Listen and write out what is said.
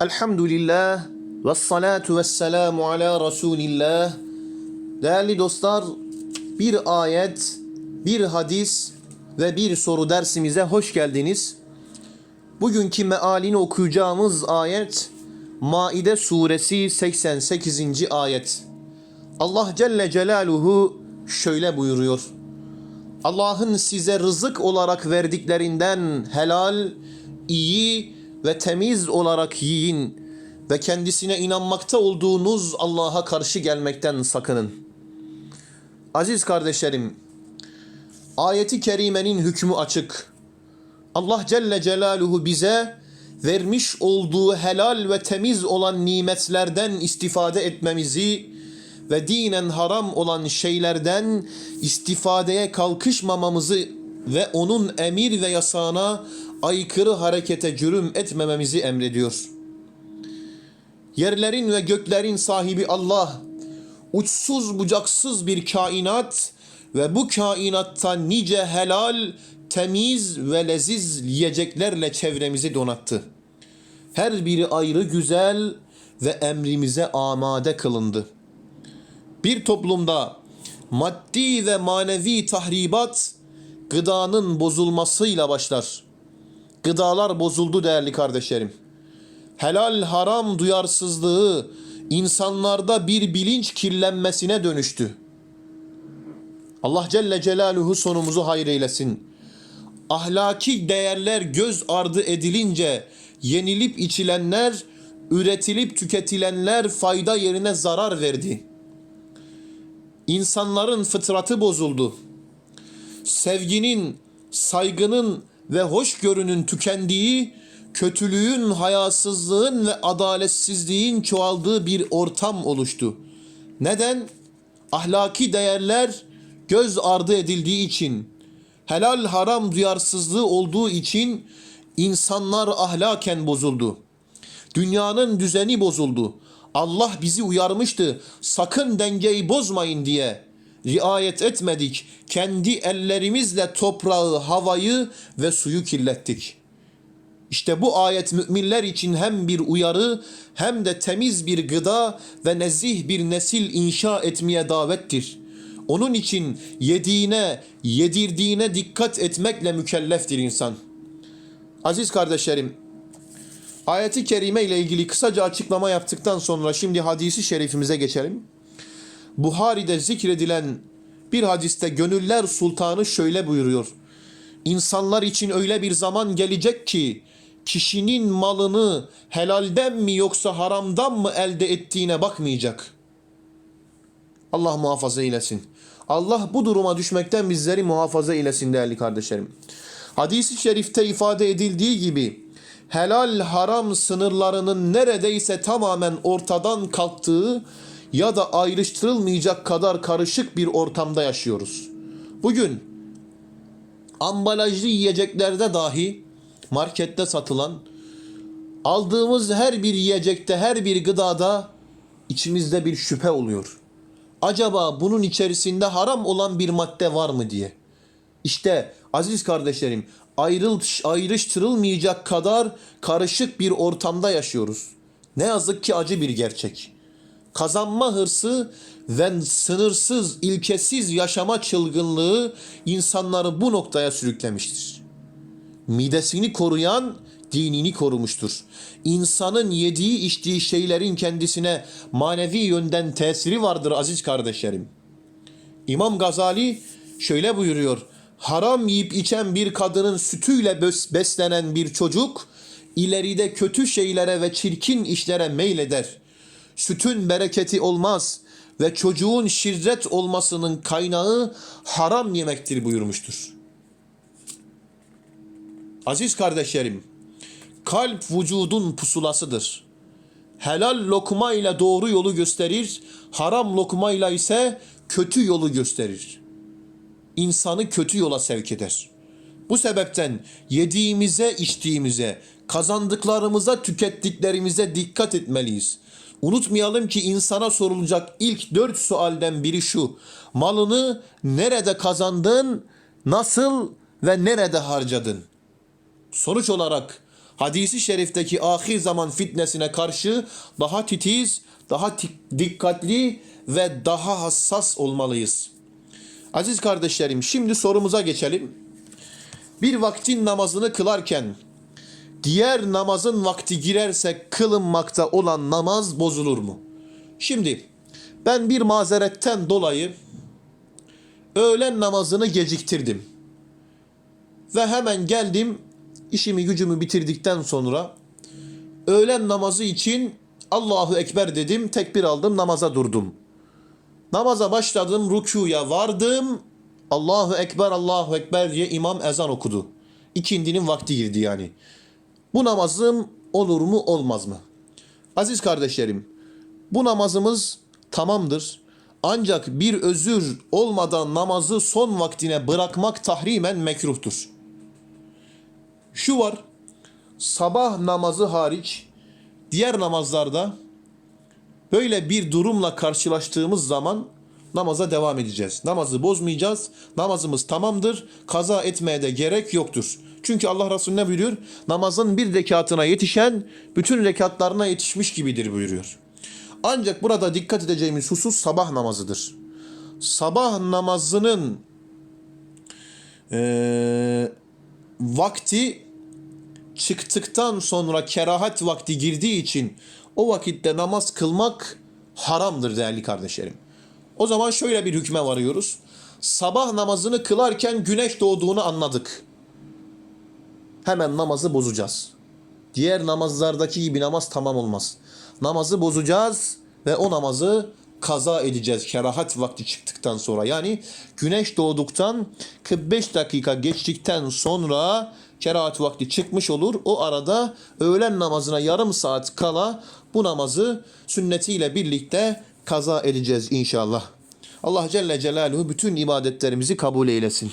Elhamdülillah ve salatu ve selamu ala Resulillah. Değerli dostlar, bir ayet, bir hadis ve bir soru dersimize hoş geldiniz. Bugünkü mealini okuyacağımız ayet Maide suresi 88. ayet. Allah Celle Celaluhu şöyle buyuruyor. Allah'ın size rızık olarak verdiklerinden helal, iyi ve temiz olarak yiyin ve kendisine inanmakta olduğunuz Allah'a karşı gelmekten sakının. Aziz kardeşlerim, ayeti kerimenin hükmü açık. Allah Celle Celaluhu bize vermiş olduğu helal ve temiz olan nimetlerden istifade etmemizi ve dinen haram olan şeylerden istifadeye kalkışmamamızı ve onun emir ve yasağına aykırı harekete cürüm etmememizi emrediyor. Yerlerin ve göklerin sahibi Allah, uçsuz bucaksız bir kainat ve bu kainatta nice helal, temiz ve leziz yiyeceklerle çevremizi donattı. Her biri ayrı güzel ve emrimize amade kılındı. Bir toplumda maddi ve manevi tahribat gıdanın bozulmasıyla başlar. Gıdalar bozuldu değerli kardeşlerim. Helal haram duyarsızlığı insanlarda bir bilinç kirlenmesine dönüştü. Allah Celle Celaluhu sonumuzu hayır eylesin. Ahlaki değerler göz ardı edilince yenilip içilenler, üretilip tüketilenler fayda yerine zarar verdi. İnsanların fıtratı bozuldu. Sevginin, saygının ve hoşgörünün tükendiği, kötülüğün, hayasızlığın ve adaletsizliğin çoğaldığı bir ortam oluştu. Neden? Ahlaki değerler göz ardı edildiği için, helal haram duyarsızlığı olduğu için insanlar ahlaken bozuldu. Dünyanın düzeni bozuldu. Allah bizi uyarmıştı. Sakın dengeyi bozmayın diye. Riayet etmedik. Kendi ellerimizle toprağı, havayı ve suyu kirlettik. İşte bu ayet müminler için hem bir uyarı hem de temiz bir gıda ve nezih bir nesil inşa etmeye davettir. Onun için yediğine, yedirdiğine dikkat etmekle mükelleftir insan. Aziz kardeşlerim, ayeti kerime ile ilgili kısaca açıklama yaptıktan sonra şimdi hadisi şerifimize geçelim. Buhari'de zikredilen bir hadiste gönüller sultanı şöyle buyuruyor. İnsanlar için öyle bir zaman gelecek ki kişinin malını helalden mi yoksa haramdan mı elde ettiğine bakmayacak. Allah muhafaza eylesin. Allah bu duruma düşmekten bizleri muhafaza eylesin değerli kardeşlerim. Hadis-i şerifte ifade edildiği gibi helal haram sınırlarının neredeyse tamamen ortadan kalktığı ya da ayrıştırılmayacak kadar karışık bir ortamda yaşıyoruz. Bugün ambalajlı yiyeceklerde dahi markette satılan aldığımız her bir yiyecekte her bir gıdada içimizde bir şüphe oluyor. Acaba bunun içerisinde haram olan bir madde var mı diye. İşte aziz kardeşlerim ayrıl, ayrıştırılmayacak kadar karışık bir ortamda yaşıyoruz. Ne yazık ki acı bir gerçek. Kazanma hırsı ve sınırsız, ilkesiz yaşama çılgınlığı insanları bu noktaya sürüklemiştir. Midesini koruyan dinini korumuştur. İnsanın yediği içtiği şeylerin kendisine manevi yönden tesiri vardır aziz kardeşlerim. İmam Gazali şöyle buyuruyor. Haram yiyip içen bir kadının sütüyle beslenen bir çocuk ileride kötü şeylere ve çirkin işlere meyleder. Sütün bereketi olmaz ve çocuğun şirret olmasının kaynağı haram yemektir buyurmuştur. Aziz kardeşlerim, kalp vücudun pusulasıdır. Helal lokma ile doğru yolu gösterir, haram lokma ile ise kötü yolu gösterir. İnsanı kötü yola sevk eder. Bu sebepten yediğimize, içtiğimize, kazandıklarımıza, tükettiklerimize dikkat etmeliyiz. Unutmayalım ki insana sorulacak ilk dört sualden biri şu. Malını nerede kazandın, nasıl ve nerede harcadın? Sonuç olarak hadisi şerifteki ahir zaman fitnesine karşı daha titiz, daha dikkatli ve daha hassas olmalıyız. Aziz kardeşlerim şimdi sorumuza geçelim. Bir vaktin namazını kılarken diğer namazın vakti girerse kılınmakta olan namaz bozulur mu? Şimdi ben bir mazeretten dolayı öğlen namazını geciktirdim. Ve hemen geldim işimi gücümü bitirdikten sonra öğlen namazı için Allahu Ekber dedim, tekbir aldım, namaza durdum. Namaza başladım, rükuya vardım. Allahu Ekber, Allahu Ekber diye imam ezan okudu. İkindinin vakti girdi yani. Bu namazım olur mu olmaz mı? Aziz kardeşlerim, bu namazımız tamamdır. Ancak bir özür olmadan namazı son vaktine bırakmak tahrimen mekruhtur. Şu var, sabah namazı hariç diğer namazlarda böyle bir durumla karşılaştığımız zaman namaza devam edeceğiz. Namazı bozmayacağız. Namazımız tamamdır. Kaza etmeye de gerek yoktur. Çünkü Allah Resulü ne buyuruyor? Namazın bir rekatına yetişen bütün rekatlarına yetişmiş gibidir buyuruyor. Ancak burada dikkat edeceğimiz husus sabah namazıdır. Sabah namazının eee, vakti çıktıktan sonra kerahat vakti girdiği için o vakitte namaz kılmak haramdır değerli kardeşlerim. O zaman şöyle bir hükme varıyoruz. Sabah namazını kılarken güneş doğduğunu anladık. Hemen namazı bozacağız. Diğer namazlardaki gibi namaz tamam olmaz. Namazı bozacağız ve o namazı kaza edeceğiz kerahat vakti çıktıktan sonra. Yani güneş doğduktan 45 dakika geçtikten sonra kerahat vakti çıkmış olur. O arada öğlen namazına yarım saat kala bu namazı sünnetiyle birlikte kaza edeceğiz inşallah. Allah Celle Celaluhu bütün ibadetlerimizi kabul eylesin.